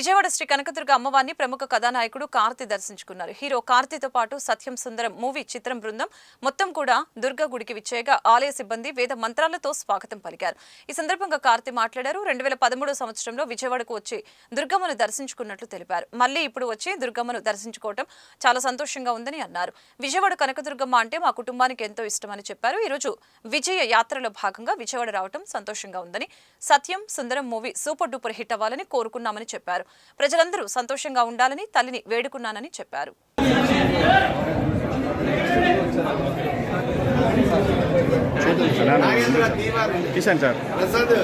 విజయవాడ శ్రీ కనకదుర్గ అమ్మవారిని ప్రముఖ కథానాయకుడు కార్తి దర్శించుకున్నారు. హీరో కార్తితో పాటు సత్యం సుందరం మూవీ చిత్రం బృందం మొత్తం కూడా దుర్గా గుడికి విచ్చేయగా ఆలయ సిబ్బంది వేద మంత్రాలతో స్వాగతం పలికారు. ఈ సందర్భంగా కార్తి మాట్లాడారు. రెండు వేల పదమూడో సంవత్సరంలో విజయవాడకు వచ్చి దుర్గమ్మను దర్శించుకున్నట్లు తెలిపారు. మళ్ళీ ఇప్పుడు వచ్చి దుర్గమ్మను దర్శించుకోవటం చాలా సంతోషంగా ఉందని అన్నారు. విజయవాడ కనకదుర్గమ్మ అంటే మా కుటుంబానికి ఎంతో ఇష్టమని చెప్పారు. ఈ రోజు విజయ యాత్రలో భాగంగా విజయవాడ రావటం సంతోషంగా ఉందని Satyam Sundaram movie super duper hit అవ్వాలని కోరుకున్నామని చెప్పారు. ప్రజలందరూ సంతోషంగా ఉండాలని తల్లిని వేడుకున్నానని చెప్పారు. కిషన్ సార్. ప్రసాద్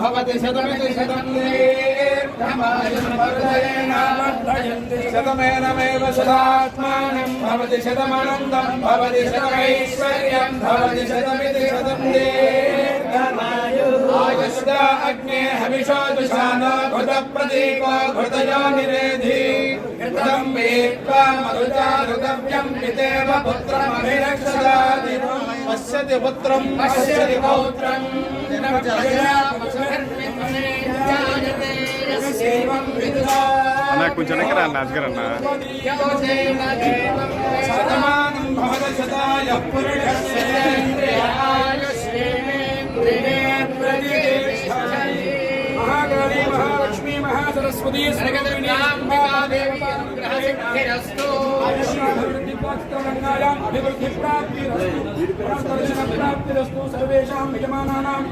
భవతి శతమితి శతం శతమేనమేవ శతాత్మానం భవతి శతమనందం భవతి శతమైశ్వర్యం భవతి శతమితి శతం ఆయుష్ట అగ్నే హవిషో దుషానో ఘృత ప్రదీపో ఘృతయో నిరేధి ఘృతం వేత్వా మధుచారుగవ్యం పితేవ పుత్రమభిరక్షదాది పశ్యతి పుత్రం పశ్యతి పౌత్రం. అన్న కొంచెం వెనక్కి రా అన్న కొంచెం అన్న శతమానం భవత శతాయ మహాలక్ష్మీ మహాసరస్వతీ సర్వేషాం యజమానానాం